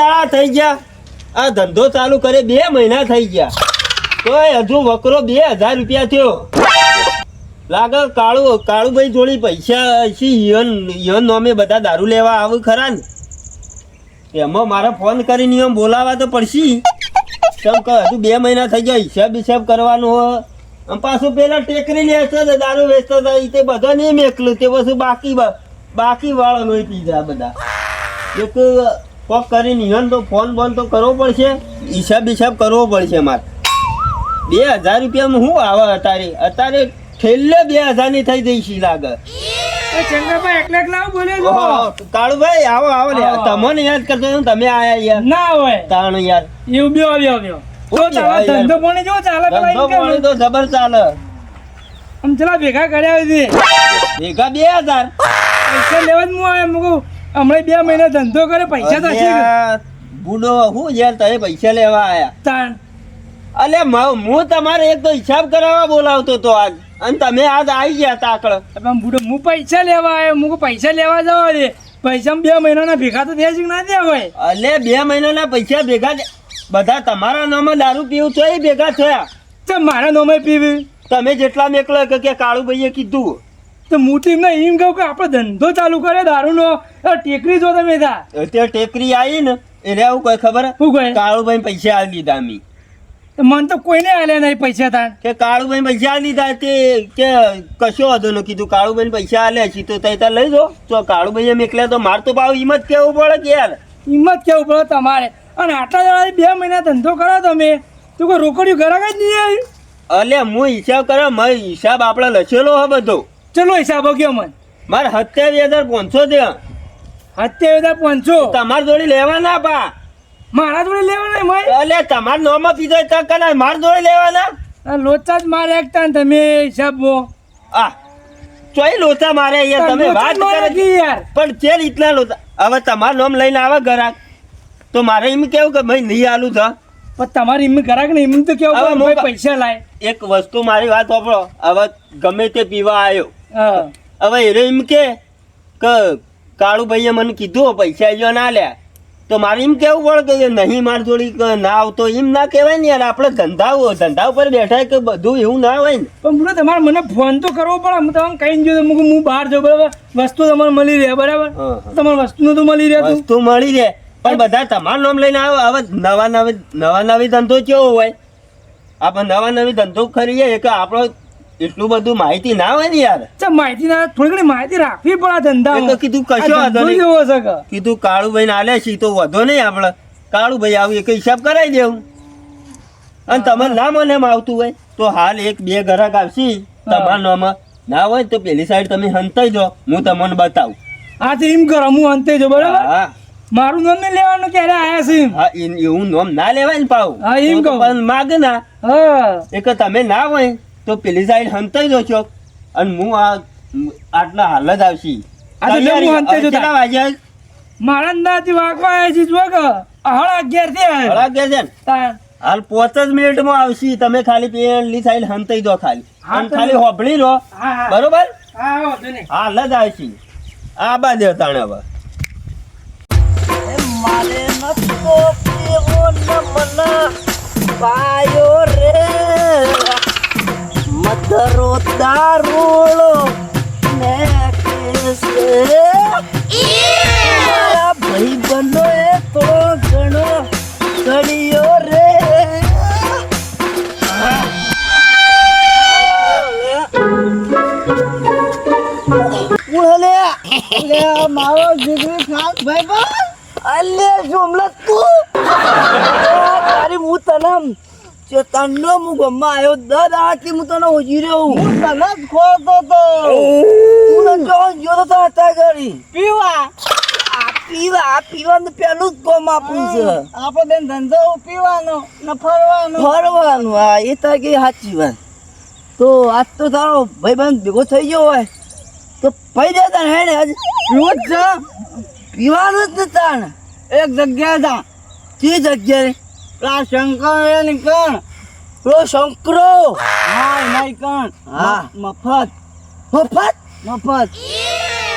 દાડા થઈ ગયા. આ ધંધો ચાલુ કરે બે મહિના થઈ ગયા. તોય હજુ વકરો બે હજાર રૂપિયા થયો. લાગે કાળુ, કાળુભાઈ જોડી પૈસા યન ઈવન નોમે બધા દારૂ લેવા આવે ખરા ને? એમાં મારે ફોન કરીને એમ બોલાવા તો પડશે. કેમ કે હજુ બે મહિના થઈ ગયા, હિસાબ હિસાબ કરવાનો હોય અને પાછું પેલા ટેકરી લે છે ને, દારૂ વેચતો થાય તે બધા નહીં મેકલું, તે પછી બાકી બાકી વાળો નહીં પીધા બધા. એક કોક કરીને નિહન તો ફોન બોન તો કરવો પડશે. હિસાબ હિસાબ કરવો પડશે મારે. બે હજાર રૂપિયામાં શું આવે અત્યારે અત્યારે છેલ્લે બે હજારની થઈ જઈ છે લાગે. ચંદ્રભાઈ એકલા એકલા બોલ્યો કાળુભાઈ આવો આવો તમને યાદ કરતો તમે આયા યાર. ના હોય. તાણ યાર. એવું બ્યો આવ્યો ચાલે ધંધો પાણી જો ચાલે ધંધો પાણી તો જબર ચાલે. આમ ચલા ભેગા કર્યા છે ભેગા બે હજાર. પૈસા લેવા જ હું આવ્યો મું કહું, હમણાં બે મહિના ધંધો કરે પૈસા હશે બુડો હું યાર તમે પૈસા લેવા આયા. તાણ. અલે હું તમારે એક તો હિસાબ કરાવવા બોલાવતો તો આજ. અને તમે આજ આવી ગયા તાકળ. હવે બુડો હું પૈસા લેવા આવ્યો હું પૈસા લેવા જવા દે. પૈસા બે મહિનાના ભેગા તો થયા છે ના થયા હોય? અલે બે મહિનાના પૈસા ભેગા થયા. બધા તમારા નામે દારૂ પીવું તો એ ભેગા થયા. તો મારા નામે પીવી. તમે જેટલા મેકલો કે કે કાળુભાઈએ કીધું. તો હું તો એમને એમ કહું કે આપણે ધંધો ચાલુ કરે દારૂનો. નો ટેકરી જો તમે થા અત્યારે ટેકરી આવી ને એટલે આવું કોઈ ખબર? શું કહે? કાળુભાઈ પૈસા આવી દીધા અમે. તો મને તો કોઈને આલ્યા નહીં પૈસા થાય કે કાળુભાઈ પૈસા આવી દીધા તે કે કશો વાંધો ન કીધું કાળુભાઈ પૈસા આલે છે તો તઈ તાર લઈ જો. તો કાળુભાઈએ મેકલ્યા તો માર તો ભાવ હિંમત કેવું પડે કે યાર? હિંમત કેવું પડે તમારે. અને આટલા જણાથી બે મહિના ધંધો કરો તમે. તું કોઈ રોકડ્યું ઘરાક જ નહીં આવ્યું અલે હું હિસાબ કરે મારો હિસાબ આપણે લખેલો હે બધો. ચલો હિસાબો ગયો મને. મારે સત્યાવીસ હજાર પાંચસો છે. અત્યારે હજાર પાંચસો? તમારે જોડે લેવાના પા મારા જોડે લેવાના મય અલે તમારા નોમાં પીધો તક કના માર જોડે લેવાના. લોચા જ મારે એકતા ને તમે હિસાબો આ ચોઈ લોચા મારે અહીંયા તમે વાત કરે છે. યાર? પણ છે રીતના લોચા હવે તમારું નોમ લઈને આવે ઘરાક. તો મારે એમ કેવું કે ભાઈ નહીં આલું છે પણ તમારી એમ ઘરાક ને એમ તો કેવું હવે પૈસા લાય. એક વસ્તુ મારી વાત વાપરો હવે ગમે તે પીવા આવ્યો. હવે એને એમ કે કાળુ કાળુભાઈએ મને કીધું પૈસા જો ના લે તો મારે એમ કેવું પડે કે નહીં માર જોડી ના આવતો? એમ ના કહેવાય ને યાર આપણે ધંધા ધંધા ઉપર બેઠા કે બધું એવું ના હોય ને. પણ બોલો તમારે મને ફોન તો કરવો પડે. હું તમને કહીને જોયું હું હું બહાર જાઉં બરાબર? વસ્તુ તમારે મળી રહે બરાબર. તમારે વસ્તુનું તો મળી રહે તું વસ્તુ મળી રહે. પણ બધા તમારું નામ લઈને આવે. હવે નવા નવી નવા નવી ધંધો કેવો હોય? આપણે નવા નવી ધંધો કરીએ કે આપણો એટલું બધું માહિતી ના હોય ને યાર. ચા માહિતી ના થોડી ઘણી માહિતી રાખવી પડે ધંધા તો કીધું કશો વાંધો નહીં. જેવો છે કીધું કાળુભાઈ ભાઈ આલે છે તો વધો નહીં આપણે કાળુભાઈ આવું એક હિસાબ કરાવી દેવું. અને તમારે ના મને એમ આવતું હોય તો હાલ એક બે ગ્રાહક આવશે તમારા નામાં ના હોય તો પેલી સાઈડ તમે હંતાઈ જો હું તમને બતાવું. હા તો એમ કરો હું અંતે જો બરાબર? હા. મારું નામ નહીં લેવાનું ક્યારે આયા છે હા એવું નામ ના લેવાય ને પાવ હા, એમ કહું. માગ ના. હા. એક તમે ના હોય. તો પેલી સાઈડ હંતાઈ દો છો અને હું આ આટલા હાલ જ આવશી. લે. કેટલા વાગ્યા? મારા અંદાજથી વાગવા આવ્યા છે જો કે હળ અગિયારથી હળ અગિયાર છે હાલ પાંચ જ મિનિટમાં આવશી. તમે ખાલી પેલી સાઈડ હંતાઈ દો ખાલી. અને ખાલી હોભળી હા બરોબર? હાલ જ આવશી. આ બાદ તાણે હવે. મારે નતો પીવો ન મને પાયો રે. મધરો દારૂળો ને કેસે ભાઈ બનો એ તો ઘણો ઘડ્યો રે ઉલે ઉલે મારો જીગરી ખાસ ભાઈ બા તું તારી હું તને જે તન્નો હું ગમમાં આવ્યો દર આથી હું તને ઉજી રહ્યો હું. તને જ ખોતો તો. તું ને જો જો તો હતા કરી પીવા. આ પીવા આ પીવાનું પેલું જ કોમ આપણું છે. આપણો બેન ધંધો પીવાનો ને ફરવાનો. ફરવાનું હા એ તારી સાચી વાત. તો આજ તો તારો ભાઈબંધ ભેગો થઈ ગયો હોય. તો પૈ જતા ને હેને આજ. પીવો જ. છે પીવાનું જ ને એક જગ્યાએ તા કઈ જગ્યાએ? પેલા શંકર એ નીકળ પેલો શંકરો. હા કણ. હા. મફત. મફત? મફત.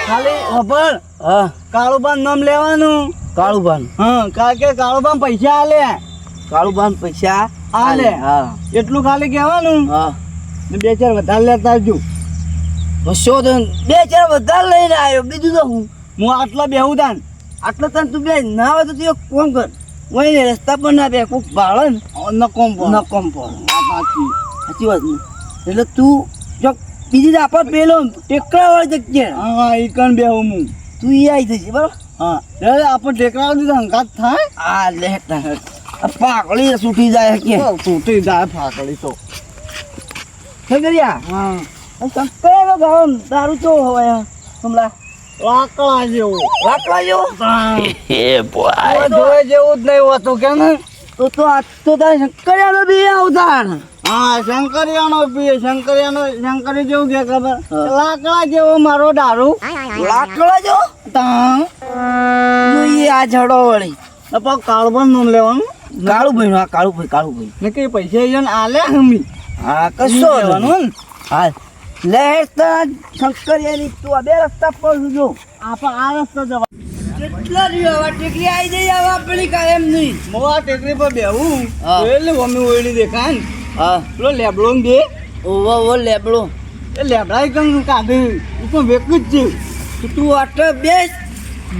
ખાલી ખબર હા. કાળુબાન નામ લેવાનું. કાળુબાન. હા કારણ કે કાળુબાન પૈસા આલે. કાળુભાન પૈસા આલે. હા. એટલું ખાલી કહેવાનું. હા. બે ચાર વધારે લેતા આવજો. બસો તો બે ચાર વધારે લઈને આવ્યો. બીજું તો હું? હું આટલા બેહું તાન. આટલો તાન તું બે ના હોય તો તું એક કોમ કર. વહીને રસ્તા પર ના બે કોક ભાળે ને નકોમ ન કોમ પર વાત સાચી. સાચી વાત નહીં એટલે તું જો બીજી આપણે પેલો ટેકરા વાળી જગ્યા હા એ કણ બે હું. તું એ આવી જશે બરાબર? હા. એટલે આપણે ટેકરા વાળી હંગાત થાય. આ લે પાકડી છૂટી જાય કે. સૂટી જાય પાકડી તો. ખગરિયા હા. શંકર ગામ તારું ચો હોય? હમણાં લાકડા જેવું. લાકડા જેવો? કોઈ જોવે જેવું જ નહીં હોતું કે તો તો આ તો તારે શંકરિયાનો બી આવતા હા શંકરિયાનો પીએ શંકરિયાનો શંકરી જેવું કે ખબર? લાકડા જેવો મારો દારૂ. લાકડા જો તાં. જોઈએ આ જડો વળી. પછી કાળબનનું લેવાનું. કાળું ભાઈ આ કાળું ભાઈ કાળું ભાઈ ને કે પૈસા આલે હમી? હા કશો લેવાનું. હા. લે તા શંકરિયાની તું આ બે રસ્તા પર જો. આપણે આ રસ્તા જવા કેટલા રહ્યો? હવે ટેકરી આવી જઈ હવે આપણી એમ નહીં હું આ ટેકરી પર બેહું. હા. એટલે મમ્મી ઓયડી દેખાય હા. પેલો લેબડો ને બે. ઓવો ઓવો લેબડો. એ લેબડા કમ કાઢી હું પણ વેકું જ છે. તો તું આટલે બેસ.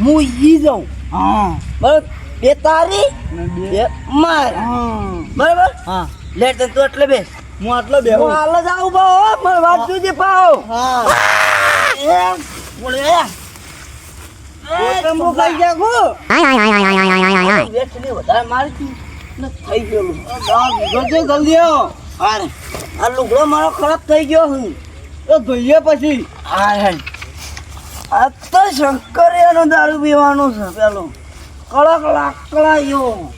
હું ઈ જાઉં. હા. બરાબર? બે તારી બે. બે માર. હા. બરાબર? હા. લેટ તું એટલે બેસ. હું આટલો હું હાલ જ આવું બા મને વાત જોજે પાઓ હા. બોલે બોટમ મુકાઈ ગયા કો બેસને વધારે મારી ને થઈ ગયેલું. ગજે જલ્દી આવો અરે આ લુગડો મારો ખરાબ થઈ ગયો હું. તો ધોઈએ પછી. અરે આ તો શંકરિયાનો દારૂ પીવાનો છે પેલો. કડક લાકડા યો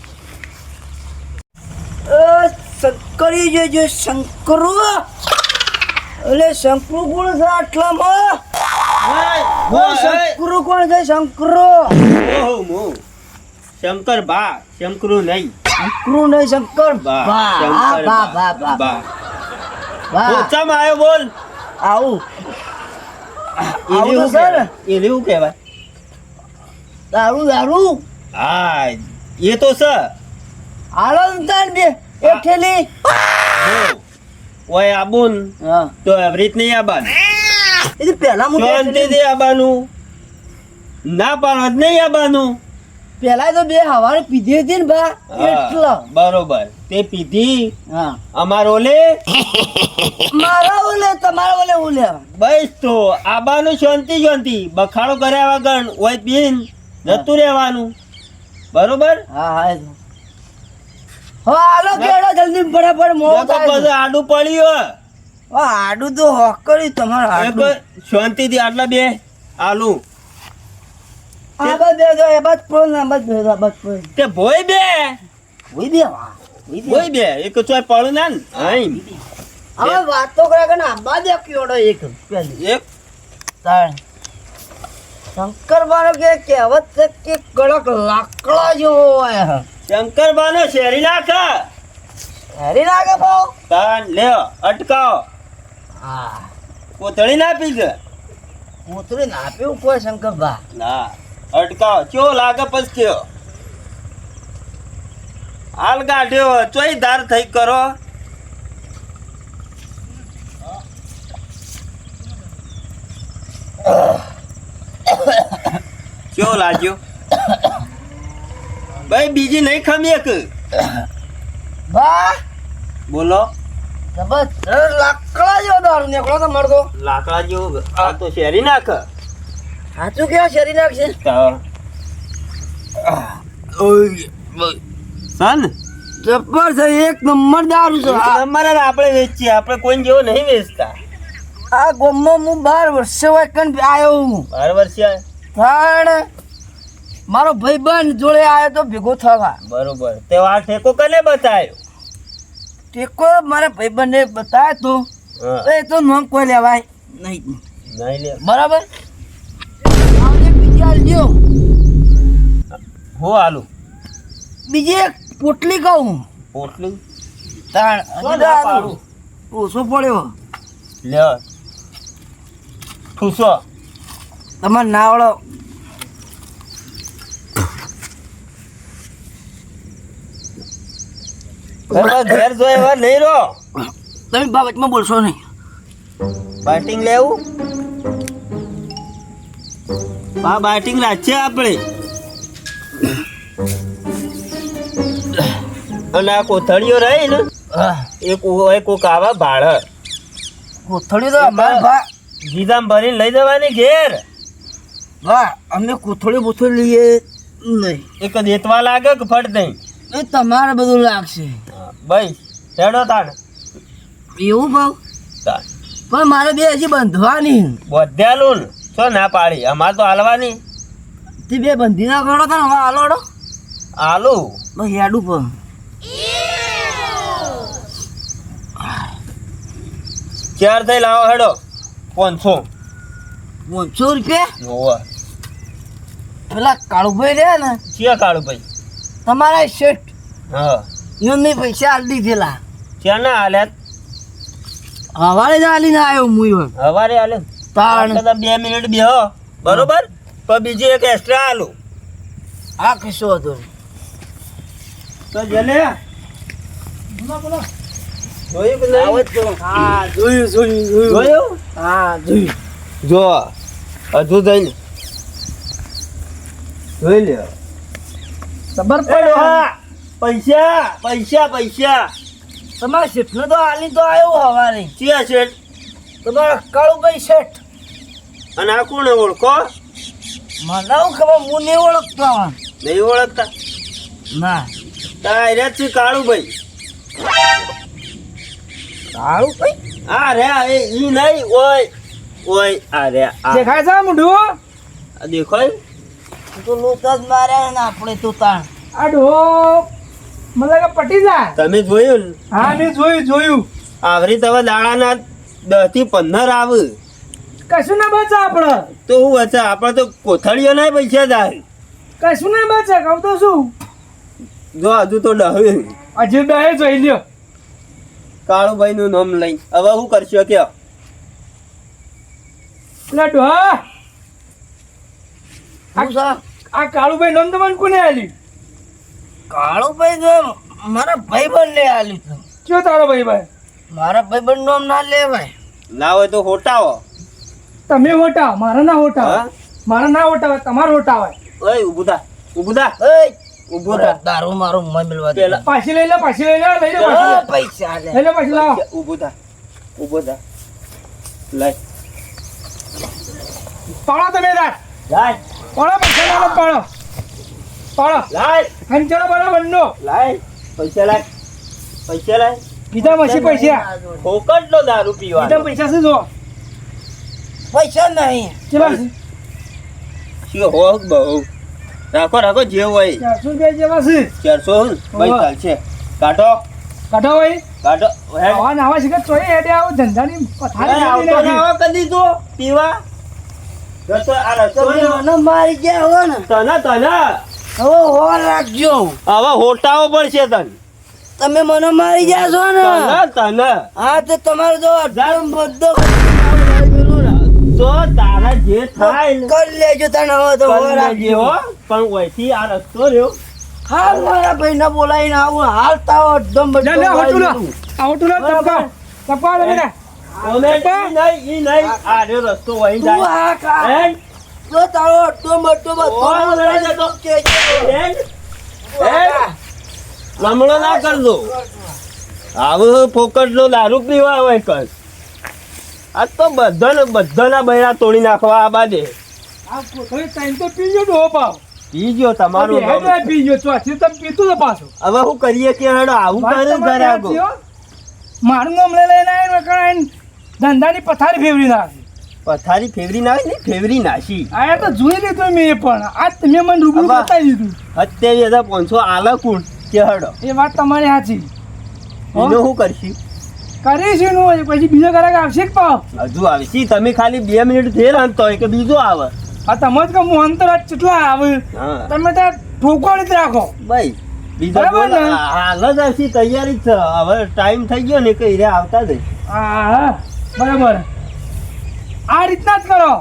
એ જજો શંકરો. એટલે શંકરુ કોણ છે આટલામાં? શંકરુ કોણ છે શંકરો? શંકર બા શંકરુ નહીં. શંકરુ નહીં શંકર બા બા. બા બા બા બા આવ્યો બોલ. આવું. આવું સર? એને શું કહેવાય? દારૂ દારૂ. હા એ તો છે. હાલો તાર બે. થેલી જો, ઓય આબુન. હા. તો રીત નહીં આબાનું. એ પહેલા થેલી- શાંતિથી આબાનું. ના પાડો જ નહીં આબાનું. પહેલા તો બે હવારે પીધી હતી ને બા. એટલો. બરોબર. તે પીધી. અમારો ઓલે? મારા ઓલે તમારા ઓલે ઓલે. બસ તો આબાનું શાંતિ શાંતિ. બખાડો કર્યા વગર ઓય પીન જતું રહેવાનું. બરોબર? હા હા એ હાલો કેડો જલ્દી ફટાફટ મોડો થાય પછી છે. આડું પડ્યું હા, આડું તો હોક કર્યું તમારે આડું. શાંતિથી આટલા બે આલુ. આ બાદ બે જો એ બસ પડો ના બસ બે બાદ પડો તે ભોય બે. ભોય બે વા ભોય બે. એક ચોય પડું ના ને. હવે વાતો કર્યા કે આ બાદ દે કેડો એક પેલી એક. તાણ. શંકર બાનો કે કહેવત છે કે કડક લાકડા જેવો હોય. શંકરબાનો શેરી નાખે. શેરી નાખે ભાવ તાન લે અટકાવો. હા. કોથળી ના પી છે? પૂતળી ના પીવું કોઈ શંકર બા? ના. અટકાવો. ચો લાગે પછી કયો? હાલ ગાઢ્યો. ચોય ધાર થઈ કરો. કેવો લાગ્યો. ભાઈ બીજી નહીં ખમી એક. બા બોલો. લાકડા જેવો દારૂ નીકળો તો મળતો લાકડા જેવો આ તો શેરી નાખ. સાચું કેવા શરીર નાખશે? સન? જબર છે એક નંબર દારૂ છે. નંબર અમારે આપણે વેચીએ. આપણે કોઈ જેવો નહીં વેચતા. આ ગોમમાં હું બાર વર્ષે હોય કન આવ્યો હું. બાર વર્ષે પણ મારો ભાઈબંધ જોડે આવ્યો તો ભેગો થવા. બરોબર. તે આ ઠેકો કને બતાવ્યો ટેકો મારા ભાઈબંધને બતાવ્યો તો. તો એ તો નોમ કોઈ લેવાય નહીં. નહીં લે. બરાબર? બીજી લ્યો. હો આલુ બીજી એક પોટલી કહું પોટલી? તાણ? ઓછો પડ્યો. લે. ઠૂસો. તમારે નાવડો. ઘેર જો એવા નહીં રહો. તમે બાબતમાં બોલશો નહીં. બાટિંગ લેવું? હા બાટિંગ રાખીએ આપણે. અને આ કોથળીઓ રહી ને હા. એ કો- કોક આવા ભાડર. કોથળી તો અમારા ગીધામ ભરીને લઈ જવાની ઘેર. વાહ અમે કોથળી બોથળી લઈએ નહીં. એક દેતવા લાગે કે ફટ નહીં? એ તમારે બધું લાગશે. ભાઈ હેડો તાણ. એવું ભાવ? તાણ. પણ મારે બે હજી બંધવાની. બધ્યાલું છો ના પાડી. અમારે તો હાલવાની. તે બે બંધી ના કરો તને હવે હાલોડો હાલો. બસ હેડું પણ. ચાર થઈ લાવો હેડો. પાંચસો. પાંચસો રૂપિયા? હોવા. પેલા કાળુભાઈ રહ્યા ને? ક્યાં કાળુભાઈ? તમારા શેઠ. હા. એમને પૈસા આલી દીધેલા. ક્યાં ના હાલ્યા હવારે જ આલીને આવ્યો હું ઈવન. હવારે આલે? તાણ. કદા બે મિનિટ બેહો. બરોબર? તો બીજી એક એક્સ્ટ્રા આલુ. આ કિસ્સો હતો. તો જલે. જોયું કે નહીં? હા જોયું જોયું જોયું. જોયું? હા જોયું. જો હજુ જઈને જોઈ લ્યો. ખબર પડ્યો. ડોહા, પૈસા પૈસા પૈસા. તમારા શેઠને તો આલી તો આવ્યો હવારે ક્યાં છે તમારા કાળુભાઈ શેઠ. અને આ કોને ઓળખો? મને હું ખબર હું નહીં ઓળખતા નહીં ઓળખતા? ના. તારે છે કાળુભાઈ. કાળુભાઈ? આ રે એ ઈ નહીં ઓય ઓય આ રે આ. દેખાય છે મોઢું આ દેખાય? તો લોટા જ માર્યા ને આપણે તો તાણ. આ ડોહો મને લાગે પટી જાય. તમે જોયું હા મેં જોયું જોયું. આવરી તમે દાડાના દસથી પંદર આવે. કશું ના બચે આપણે. તો હું વચ્ચે આપણે તો કોથળીઓ ના પૈસા જાય. કશું ના બચે કહું તો શું? જો હજુ તો ડહે. હજી ડહે જોઈ લ્યો. કાળુભાઈ નું નામ લઈ. હવે શું કરશો કે શું આ કાળુભાઈ નામ તમને કોને આલ્યું કાળુભાઈ તો મારા ભાઈબંધને આલ્યું હતું કયો તારો ભાઈ ભાઈ મારા ભાઈબંધ નામ ના લેવાય. ના હોય તો હોટાવો. તમે હોટા મારા ના હોટા મારા ના હોટા તમારે હોટા હોય. ઓય ઊભું થા ઊભું થા. એય, ઊભું થા. દારૂ મારો મોબાઈલ વાગે. પેલા પાછી લઈ લે પાછી લઈ લે લઈ લે પાછી. પૈસા લે. લઈ લે પાછી લાવો. લઈ પાડો તમે તાર લાય પાડો પૈસા ના પાડો. પાડો. લાય. ખંચરો પાડો બંધો. લાય. પૈસા લાય. પૈસા લાય. કીધા પછી પૈસા ફોકટ નો દારૂ કીધા પૈસા શું જો? પૈસા નહીં. કેટલા શું હો બહુ. રાખો રાખો જે હોય. ચારસો રૂપિયા જેવા છે. ચારસો ભાઈ ચાલશે. કાઢો. કાઢો ભાઈ. કાઢો. આવા નાવા શીખર ચોરી હેડે આવો ધંધાની પથારી આવતો નાવા કદી તો પીવા. રસ્તો આ રસ્તો મને મારી ગયા હો ને. તને તને. હવે હોર રાખજો. હવે હોટાવો પડશે તને. તમે મને મારી ગયા છો ને? તને તને. હા તો તમારો જો અઢાર બધો તો તારા જે થાય કરી લેજો તને હવે તો હોર હો. રાખજો. પણ ઓયથી આ રસ્તો રહ્યો. હાલ મારા ભાઈને બોલાવીને આવું હાલ તાવ એકદમ લે, લે, હોટું લે. આ લે, ચપકા. ચપકા લે, લે. ઓમે ઈ નહીં નહીં. આ રસ્તો વહી જાય. તારો અડધો બધો જતો. લમણો ના કરજો આવું ફોકટ નો દારૂ પીવા હોય કર. આ તો બધાને બધાના બૈરા તોડી નાખવા આ બાજે. પી ગયો ડોહો પાવ. પી ગયો આ તમારું પી ગયો. ચોથી તમે પીતું તો પાછું. હવે હું કરીએ કે હેડો? આવું કરે ઘરે આગો. મારું નામ લઈને ધંધાની પથારી ફેરવી નાખી. પથારી ફેવરી ના હોય ને ફેવરી નાશી આ તો જોઈ લીધું મેં પણ. આ તમે મને રૂબરૂ. બતાવી દીધું. અત્યારે હજાર પાંચસો આલા કુણ કે હડો. એ વાત તમારી સાચી? એનો શું કરશી? કરીશું નું પછી બીજો ગ્રાહક આવશે કે પાવ હજુ આવશે. તમે ખાલી બે મિનિટ ફેર આનતો હોય કે બીજો આવે. આ તમે જ કહો હું અંતર કેટલા આવે તમે ત્યાં ઠોકવાળી જ રાખો. ભાઈ બીજો? હાલ જ આવશે તૈયારી જ છે. હવે ટાઈમ થઈ ગયો ને કઈ રે આવતા જ હા. બરાબર. આ રીતના જ કરો.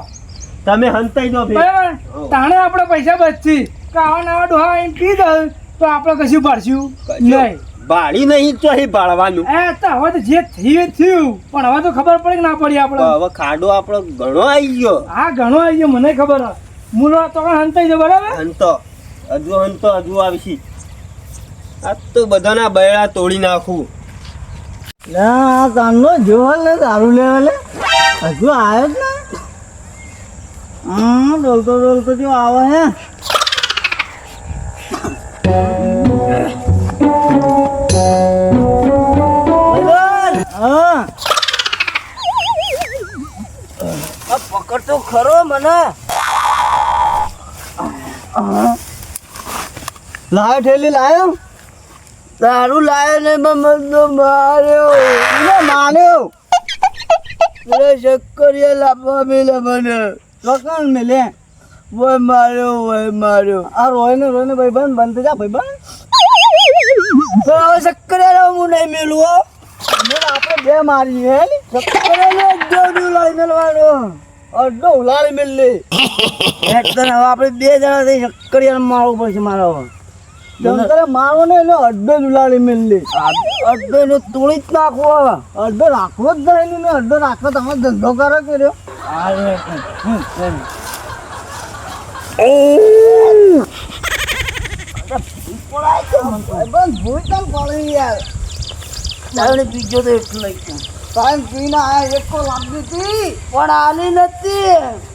તમે હંતાઈ દો ફેર બરાબર? તાણે આપણે પૈસા બચી. કાવા નાવા ડોહા એમ પી દઉં તો આપણે કશું ભરશું નહીં. બાળી નહીં તો અહીં બાળવાનું એ તો હવે તો જે થયું થયું. પણ હવે તો ખબર પડે કે ના પડી આપણે. હવે ખાડો આપણો ઘણો આવી ગયો. હા ઘણો આવી ગયો મને ખબર હે. મૂલો તો હંતાઈ જાય બરાબર? હંતો. હજુ હંતો હજુ આવશી. આ તો બધાના બૈરા તોડી નાખું. આ તાંડો જોવા લે દારૂ લેવા લે. હજુ આવ્યો જ ને હા ડોલતો ડોલતો જો આવે હે. પકડતો ખરો મને. લાયો ઠેલી, લાયો. દારૂ લાયો ને માર્યો. માન્યો પેલા શક્કરિયા લાવવા મેલે મને. વકણ મેલે વોય માર્યો ઓય માર્યો. આ રોઈને રોઈને ભાઈ બંધ બંધ થઈ જા ભાઈ બંધ. હવે શક્કરિયા હું નહીં મેલું હો. આપણે બે મારી હે ને? શક્કરિયાને અડધો લાવી મેલવાનો. અડધો ઉલાળી મેલે. એક તને હવે આપણે બે જણા થઈ શક્કરિયાને મારવું પડશે મારો. શંકરે મારો ને એનો તોડી જ નાખવો રાખવો જ ને રાખવો તમે ધંધો કરો કર્યો. યાર. તારે બીજો તો એટલો છે. ટાઈમ એક લાગી હતી પણ આલી નથી.